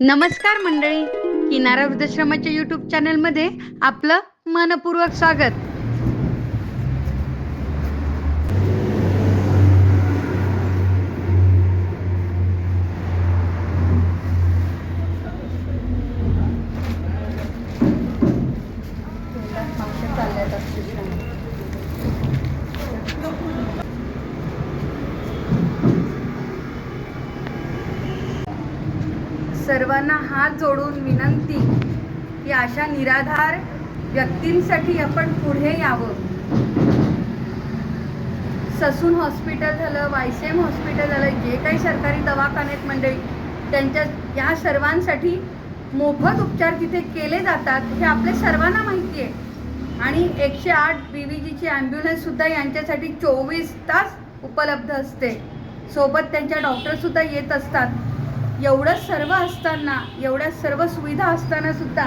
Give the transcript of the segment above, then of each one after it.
नमस्कार मंडळी. किनारा वृद्धाश्रमाच्या यूट्यूब चॅनलमध्ये आपलं मनपूर्वक स्वागत. सर्वांना हात जोडून विनंती की अशा निराधार व्यक्तींसाठी आपण पुढे यावं. ससून हॉस्पिटल झालं वायसेम हॉस्पिटल झालं जे काही सरकारी दवाखान्यात मंडळी त्यांच्या या सर्वांसाठी मोफत उपचार तिथे केले जातात हे आपल्या सर्वांना माहिती आहे. आणि एकशे आठ बी व्ही जीची ॲम्ब्युलन्ससुद्धा यांच्यासाठी चोवीस तास उपलब्ध असते. सोबत त्यांच्या डॉक्टरसुद्धा येत असतात. एवढं सर्व असताना एवढ्या सर्व सुविधा असताना सुद्धा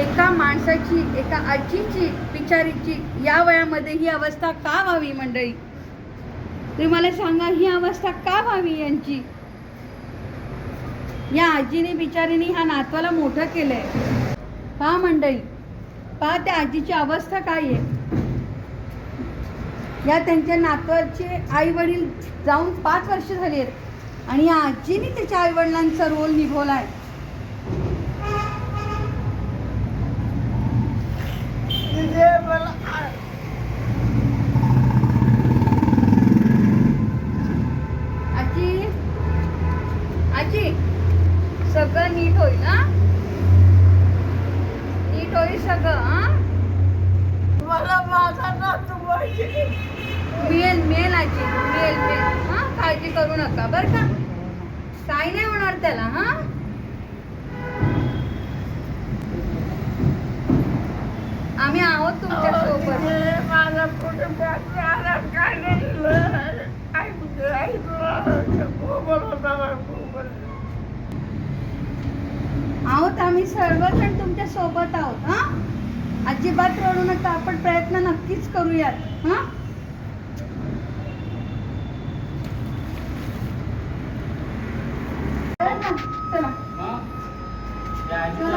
एका माणसाची एका आजीची बिचारीची या वयामध्ये ही अवस्था का व्हावी मंडळी? तुम्ही मला सांगा ही अवस्था का व्हावी यांची? या आजीने बिचारीने ह्या नातवाला मोठं केलंय. पहा मंडळी पहा त्या आजीची अवस्था काय आहे. या त्यांच्या नातवाचे आई वडील जाऊन पाच वर्ष झाली आहेत. आणि या आजीने त्याच्या आई वडिलांचा रोल निभवलाय. आजी आजी सगळं नीट होईल ना नीट होईल सगळं हा? मला माझा नातू पाहिजे. मिळेल मिळेल आजी मिळेल मिळेल. हा काळजी करू नका बरं का? काही नाही होणार त्याला हा? आम्ही आहोत तुमच्यासोबत. आहोत आम्ही सर्वजण तुमच्यासोबत आहोत हा? अजिबात रडू नका आपण प्रयत्न नक्कीच करूयात हा? 看，在哪？啊？在？